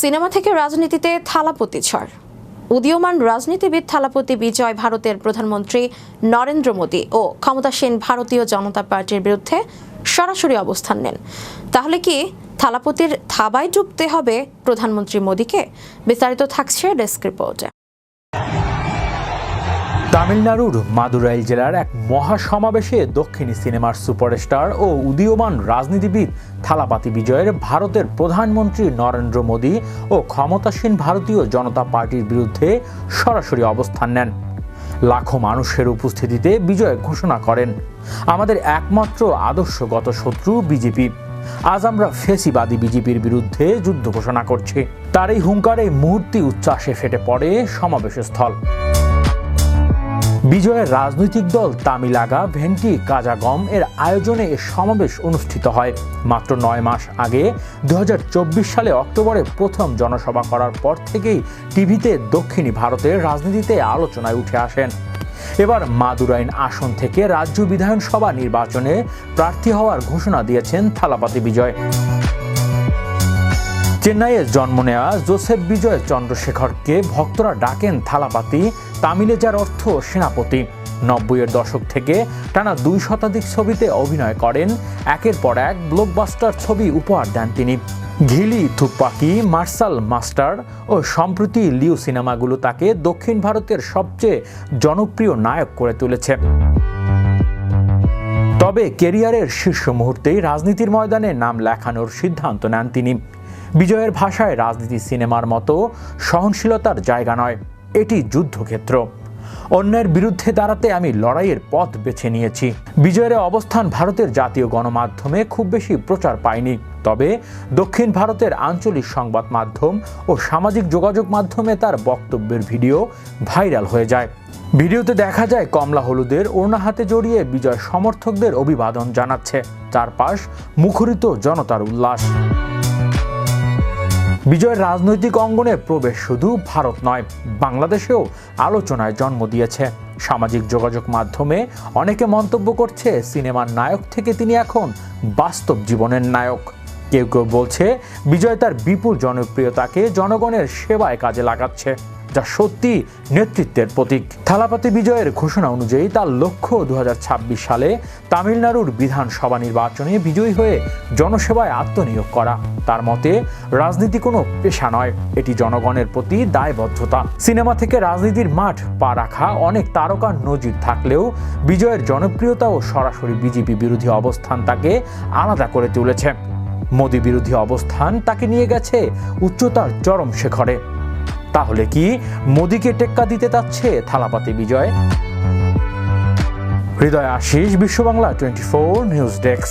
Cinema থেকে রাজনীতিতে থালাপতি ঝড়। উদীয়মান রাজনীতিবিদ থালাপতি বিজয় ভারতের প্রধানমন্ত্রী নরেন্দ্র মোদী ও ক্ষমতাসীন ভারতীয় জনতা পার্টির বিরুদ্ধে সরাসরি অবস্থান নেন। তাহলে কি থালাপতির থাবায় ডুবতে হবে প্রধানমন্ত্রী মোদীকে? বিস্তারিত থাকছে ডেস্ক রিপোর্টে। তামিলনাড়ুর মাদুরাই জেলার এক মহা সমাবেশে দক্ষিণী সিনেমার সুপারস্টার ও উদীয়মান রাজনীতিবিদ থালাপাতি বিজয়ের ভারতের প্রধানমন্ত্রী নরেন্দ্র মোদী ও ক্ষমতাসীন ভারতীয় জনতা পার্টির বিরুদ্ধে সরাসরি অবস্থান নেন। লাখো মানুষের উপস্থিতিতে বিজয় ঘোষণা করেন। আমাদের একমাত্র আদর্শগত শত্রু বিজেপি। আজ আমরা ফেসিবাদী বিজেপির বিরুদ্ধে যুদ্ধ ঘোষণা করছি। তার এই হুঙ্কারে মুহূর্তে উচ্ছ্বাসে ফেটে পড়ে সমাবেশ স্থল বিজয়ের রাজনৈতিক দল তামিলাগা, ভেন্টি, কাজাগম এর আয়োজনে এ সমাবেশ অনুষ্ঠিত হয়। মাত্র নয় মাস আগে দু হাজার চব্বিশ সালে অক্টোবরে প্রথম জনসভা করার পর থেকেই টিভিতে দক্ষিণী ভারতের রাজনীতিতে আলোচনায় উঠে আসেন। এবার মাদুরাইন আসন থেকে রাজ্য বিধানসভা নির্বাচনে প্রার্থী হওয়ার ঘোষণা দিয়েছেন থালাপাতি বিজয়। চেন্নাইয়ে জন্ম নেওয়া জোসেফ বিজয় চন্দ্রশেখরকে ভক্তরা ডাকেন থালাপাতি। তামিলে যার অর্থ সেনাপতি। নব্বইয়ের দশক থেকে টানা দুই শতাধিক ছবিতে অভিনয় করেন। একের পর এক ব্লকবাস্টার ছবি উপহার দেন তিনি। ঘিলি, থুপ্পাকি, মার্শাল মাস্টার ও সম্প্রতি লিউ সিনেমাগুলো তাকে দক্ষিণ ভারতের সবচেয়ে জনপ্রিয় নায়ক করে তুলেছে। তবে কেরিয়ারের শীর্ষ মুহূর্তেই রাজনীতির ময়দানে নাম লেখানোর সিদ্ধান্ত নেন তিনি। বিজয়ের ভাষায় রাজনীতি সিনেমার মতো সহনশীলতার জায়গা নয়। এটি যুদ্ধক্ষেত্র। অন্যের বিরুদ্ধে দাঁড়াতে আমি লড়াইয়ের পথ বেছে নিয়েছি। বিজয়ের অবস্থান ভারতের জাতীয় গণমাধ্যমে খুব বেশি প্রচার পায়নি। তবে দক্ষিণ ভারতের আঞ্চলিক সংবাদ মাধ্যম ও সামাজিক যোগাযোগ মাধ্যমে তার বক্তব্যের ভিডিও ভাইরাল হয়ে যায়। ভিডিওতে দেখা যায় কমলা হলুদের ওড়না হাতে জড়িয়ে বিজয় সমর্থকদের অভিবাদন জানাচ্ছে। চারপাশ মুখরিত জনতার উল্লাস। বিজয়ের রাজনৈতিক অঙ্গনে প্রবেশ শুধু ভারত নয়, বাংলাদেশেও আলোচনায় জন্ম দিয়েছে। সামাজিক যোগাযোগ মাধ্যমে অনেকে মন্তব্য করছে সিনেমার নায়ক থেকে তিনি এখন বাস্তব জীবনের নায়ক। কেউ কেউ বলছে, বিজয় তার বিপুল জনপ্রিয়তাকে জনগণের সেবায় কাজে লাগাচ্ছে। যা সত্যি নেতৃত্বের প্রতীক। থালাপাতি বিজয়ের ঘোষণা অনুযায়ী তার লক্ষ্য দুহাজার ছাব্বিশ সালে তামিলনাড়ুর বিধানসভা নির্বাচনে বিজয়ী হয়ে জনসেবায় আত্মনিয়োগ করা। তার মতে, রাজনীতি কোনো পেশা নয়, এটি জনগণের প্রতি দায়বদ্ধতা। সিনেমা থেকে রাজনীতির মাঠ পা রাখা অনেক তারকার নজির থাকলেও বিজয়ের জনপ্রিয়তা ও সরাসরি বিজেপি বিরোধী অবস্থান তাকে আলাদা করে তুলেছে। মোদী বিরোধী অবস্থান তাকে নিয়ে গেছে উচ্চতার চরম শেখরে। তাহলে কি মোদীকে টেক্কা দিতে চাচ্ছে থালাপাতি বিজয়? Hridoy Ashis Bishwa Bangla twenty four news desk.